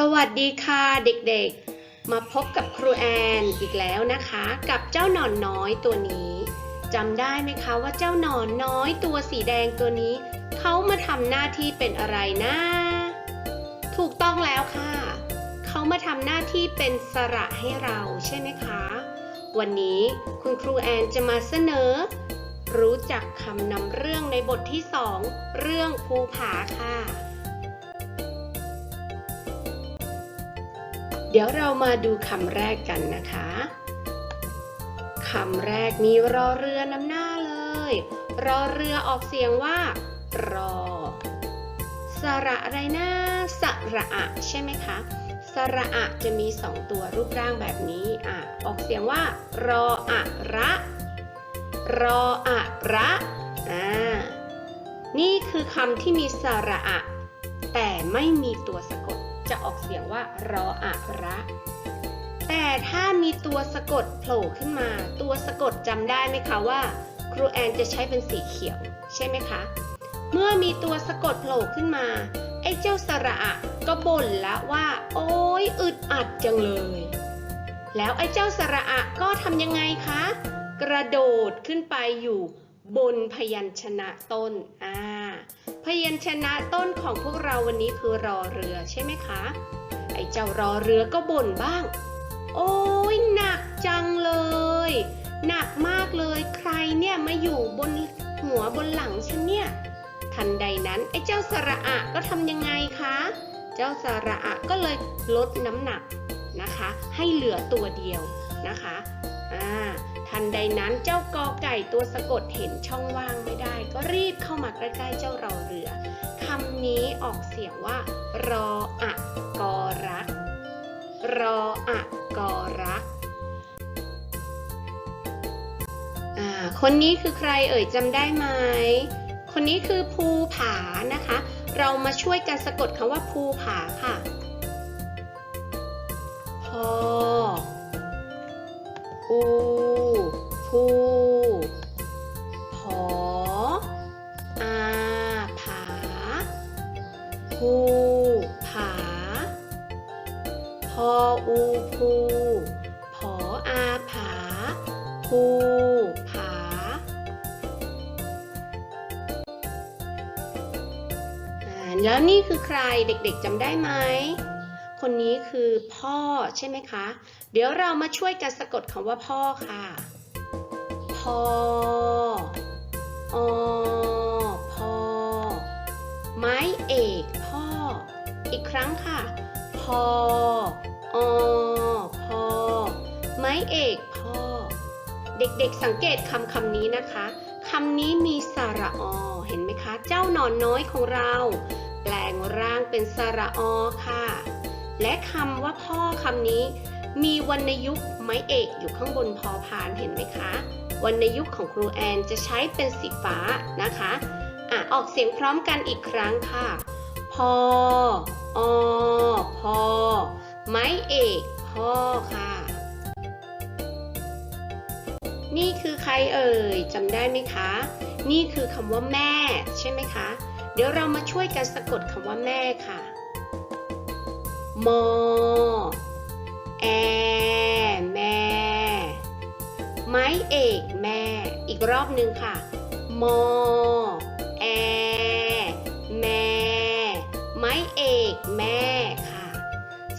สวัสดีค่ะเด็กๆ มาพบกับครูแอนอีกแล้วนะคะ กับเจ้าหนอนน้อยตัวนี้จำได้ไหมคะว่าเจ้าหนอนน้อยตัวสีแดงตัวนี้เขามาทำหน้าที่เป็นอะไรนะ ถูกต้องแล้วค่ะเขามาทำหน้าที่เป็นสระให้เราใช่ไหมคะ วันนี้คุณครูแอนจะมาเสนอ รู้จักคำนำเรื่องในบทที่สองเรื่องภูผาค่ะ ดี๋ยวเรามาดูคำแรกกันนะคะคำแรกมีรอเรือนำหน้าเลย รอเรือออกเสียงว่า รอ สระอะไรนะสระอะใช่ไหมคะ สระอะจะมีสองตัวรูปร่างแบบนี้อะออกเสียงว่า รออะระ รออะระอ่านี่คือคำที่มีสระอะ แต่ไม่มีตัวสะกดจะออกเสียงว่ารออะระ แต่ถ้ามีตัวสะกดโผล่ขึ้นมา ตัวสะกดจำได้ไหมคะว่า ครูแอนจะใช้เป็นสีเขียว ใช่ไหมคะ เมื่อมีตัวสะกดโผล่ขึ้นมา ไอ้เจ้าสระอะก็บ่นละว่า โอ๊ยอึดอัดจังเลย แล้วไอ้เจ้าสระอะก็ทำยังไงคะ กระโดดขึ้นไปอยู่บนพยัญชนะต้น อ่า พยัญชนะต้นของพวกเราวันนี้คือรอเรือใช่ไหมคะ ไอ้เจ้ารอเรือก็บ่นบ้าง โอ้ยหนักจังเลย หนักมากเลยใครเนี่ยมาอยู่บนหัวบนหลังฉันเนี่ย ทันใดนั้นไอ้เจ้าสระอะก็ทำยังไงคะ เจ้าสระอะก็เลยลดน้ำหนักนะคะ ให้เหลือตัวเดียวนะคะ อ่า ทันใดนั้นเจ้ากอไก่ตัวสะกดเห็นช่องว่างไม่ได้ ก็รีบเข้ามาใกล้ๆเจ้ารอเรือคำนี้ออกเสียงว่า รออะกอรัก รออะกอรักคนนี้คือใครเอ่ยจำได้ไหม คนนี้คือภูผานะคะ เรามาช่วยกันสะกดคำว่าภูผาค่ะพอ อูภูผออาผาภูผาพออูภูผออาผาภูผาอ่าแล้วนี่คือใครเด็กๆจำได้ไหม คนนี้คือพ่อใช่ไหมคะ เดี๋ยวเรามาช่วยกันสะกดคำว่าพ่อค่ะ พ่ออพ่อ ไม้เอกพ่อ อีกครั้งค่ะ พ่ออพ่อ ไม้เอกพ่อ เด็กๆสังเกตคำคำนี้นะคะ คำนี้มีสระอ เห็นไหมคะ เจ้าหนอนน้อยของเรา แปลงร่างเป็นสระอค่ะ และคำว่าพ่อคำนี้ มีวรรณยุกต์ไม้เอกอยู่ข้างบนพอพานเห็นไหมคะ วรรณยุกต์ของครูแอนจะใช้เป็นสีฟ้านะคะอะออกเสียงพร้อมกันอีกครั้งค่ะพออพอไม้เอกพ่อค่ะ นี่คือใครเอ่ยจำได้ไหมคะ นี่คือคำว่าแม่ใช่ไหมคะ เดี๋ยวเรามาช่วยกันสะกดคำว่าแม่ค่ะ มอแอแม่ ไม้เอกแม่ อีกรอบหนึ่งค่ะ มอแอแม่ ไม้เอกแม่ค่ะ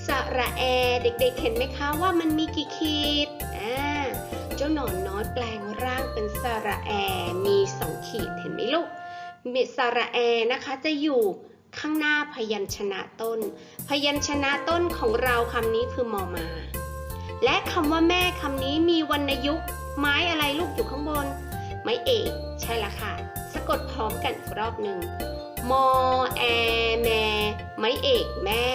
สระแอเด็กๆเห็นไหมคะว่ามันมีกี่ขีดอ่าเจ้าหนอนน้อยแปลงร่างเป็นสระแอมีสองขีดเห็นไหมลูกมีสระแอนะคะจะอยู่ ข้างหน้าพยัญชนะต้น พยัญชนะต้นของเราคำนี้คือมอมา และคำว่าแม่คำนี้มีวรรณยุกต์ไม้อะไรลูกอยู่ข้างบน ไม้เอกใช่ละค่ะ สะกดพร้อมกันอีกรอบหนึ่งมอแอแม่ไม้เอกแม่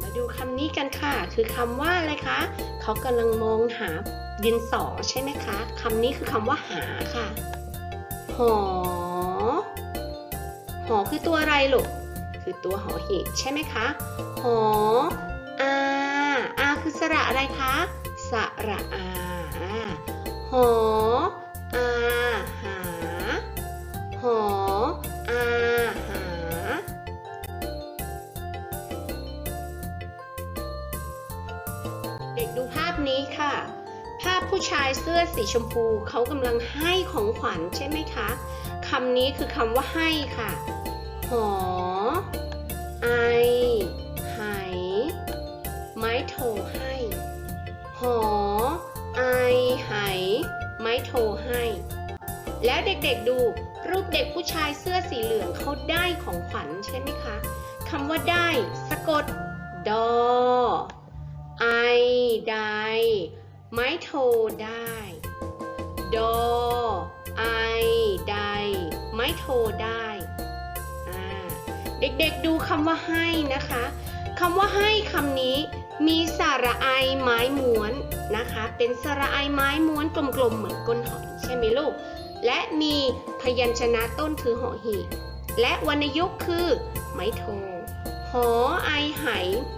มาดูคำนี้กันค่ะ คือคำว่าอะไรคะเขากำลังมองหาดินสอใช่ไหมคะคำนี้คือคำว่าหาค่ะ หอ หอคือตัวอะไรลูก คือตัวหอหีบใช่ไหมคะ หออาอาคือสระอะไรคะ สระอาหออาหาหออาหา ผู้ชายเสื้อสีชมพูเขากำลังให้ของขวัญใช่ไหมคะคำนี้คือคำว่าให้ค่ะ หอ ไอ ไหไม้โทให้ หอ ไอ ไหไม้โทให้ แล้วเด็กๆดูรูปเด็กผู้ชายเสื้อสีเหลืองเขาได้ของขวัญใช่ไหมคะคำว่าได้ สะกด ดอ ไอ ได ไม้โทได้ ดอ ไอ ได ไม้โทได้เด็กๆดูคำว่าให้นะคะคำว่าให้คำนี้มีสระไอไม้ม้วนนะคะ เป็นสระไอไม้ม้วนกลมๆเหมือนก้นหอยใช่ไหมลูก และมีพยัญชนะต้นคือหอหีบและวรรณยุกต์คือ ไม้โท หอไอไห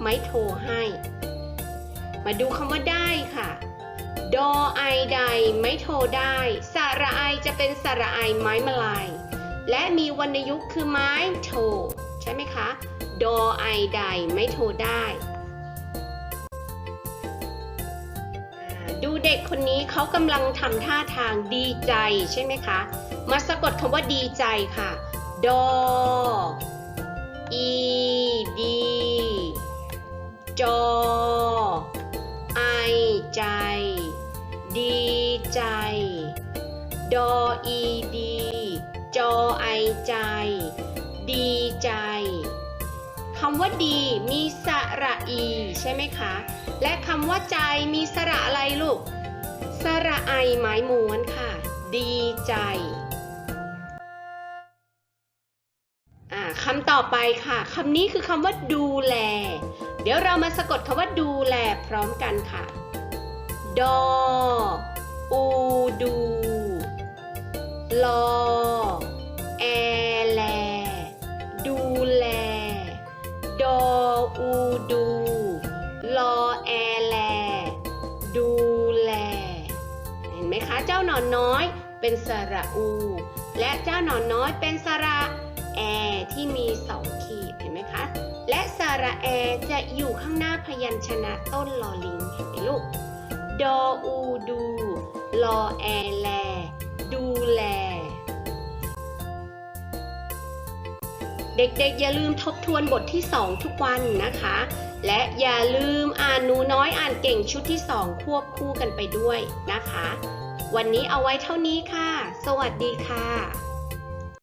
ไม้โทให้ มาดูคำว่าได้ค่ะ ดอไอใดไม้โทได้ สระไอจะเป็นสระไอไม้มลาย และมีวรรณยุกต์คือไม้โท ใช่ไหมคะ ดอไอใดไม้โทได้ ดูเด็กคนนี้เขากำลังทำท่าทางดีใจใช่ไหมคะ มาสะกดคำว่าดีใจค่ะ ดอ อี ดี จอ ดีใจ ดออีดี จอไอใจ ดีใจคำว่าดีมีสระอีใช่ไหมคะ และคำว่าใจมีสระอะไรลูก สระไอไม้ม้วนค่ะ ดีใจคำต่อไปค่ะคำนี้คือคำว่าดูแล เดี๋ยวเรามาสะกดคำว่าดูแลพร้อมกันค่ะ ดอ อูดู ลอ แอแล ดูแล ดอ อูดู ลอ แอแล ดูแล เห็นไหมคะ เจ้าหนอนน้อยเป็นสระอู และเจ้าหนอนน้อยเป็นสระแอที่มีสองขีดเห็นไหมคะ และสระแอจะอยู่ข้างหน้าพยัญชนะต้นลอลิงเห็นไหมลูก ดออูดู ลอแอแล ดูแล เด็กๆ อย่าลืมทบทวนบทที่ 2 ทุกวันนะคะ และอย่าลืมอ่านหนูน้อยอ่านเก่งชุดที่ 2 ควบคู่กันไปด้วยนะคะ วันนี้เอาไว้เท่านี้ค่ะ สวัสดีค่ะ